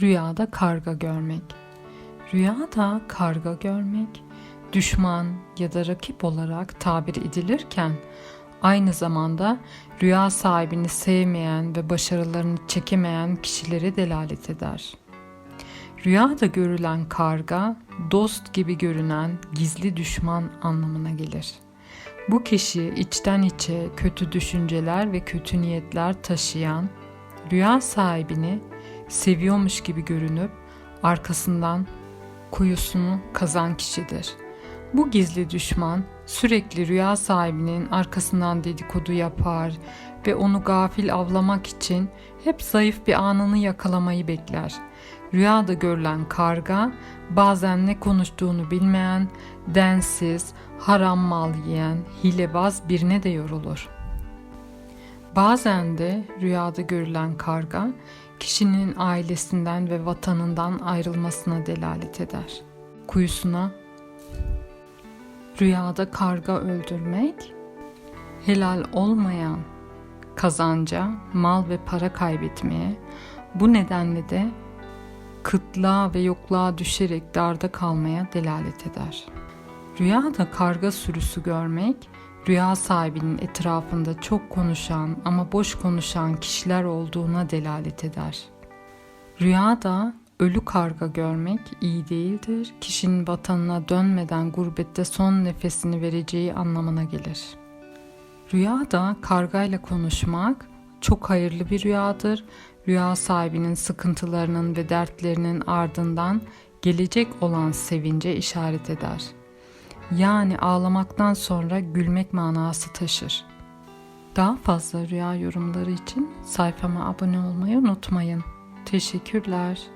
Rüyada karga görmek. Rüyada karga görmek düşman ya da rakip olarak tabir edilirken aynı zamanda rüya sahibini sevmeyen ve başarılarını çekemeyen kişileri delalet eder. Rüyada görülen karga dost gibi görünen gizli düşman anlamına gelir. Bu kişi içten içe kötü düşünceler ve kötü niyetler taşıyan, rüya sahibini seviyormuş gibi görünüp arkasından kuyusunu kazan kişidir. Bu gizli düşman sürekli rüya sahibinin arkasından dedikodu yapar ve onu gafil avlamak için hep zayıf bir anını yakalamayı bekler. Rüyada görülen karga bazen ne konuştuğunu bilmeyen, densiz, haram mal yiyen, hilebaz birine de yorulur. Bazen de rüyada görülen karga kişinin ailesinden ve vatanından ayrılmasına delalet eder. Kuyusuna rüyada karga öldürmek helal olmayan kazanca, mal ve para kaybetmeye, bu nedenle de kıtlığa ve yokluğa düşerek darda kalmaya delalet eder. Rüyada karga sürüsü görmek, rüya sahibinin etrafında çok konuşan ama boş konuşan kişiler olduğuna delalet eder. Rüyada ölü karga görmek iyi değildir. Kişinin vatanına dönmeden gurbette son nefesini vereceği anlamına gelir. Rüyada kargayla konuşmak çok hayırlı bir rüyadır. Rüya sahibinin sıkıntılarının ve dertlerinin ardından gelecek olan sevince işaret eder. Yani ağlamaktan sonra gülmek manası taşır. Daha fazla rüya yorumları için sayfama abone olmayı unutmayın. Teşekkürler.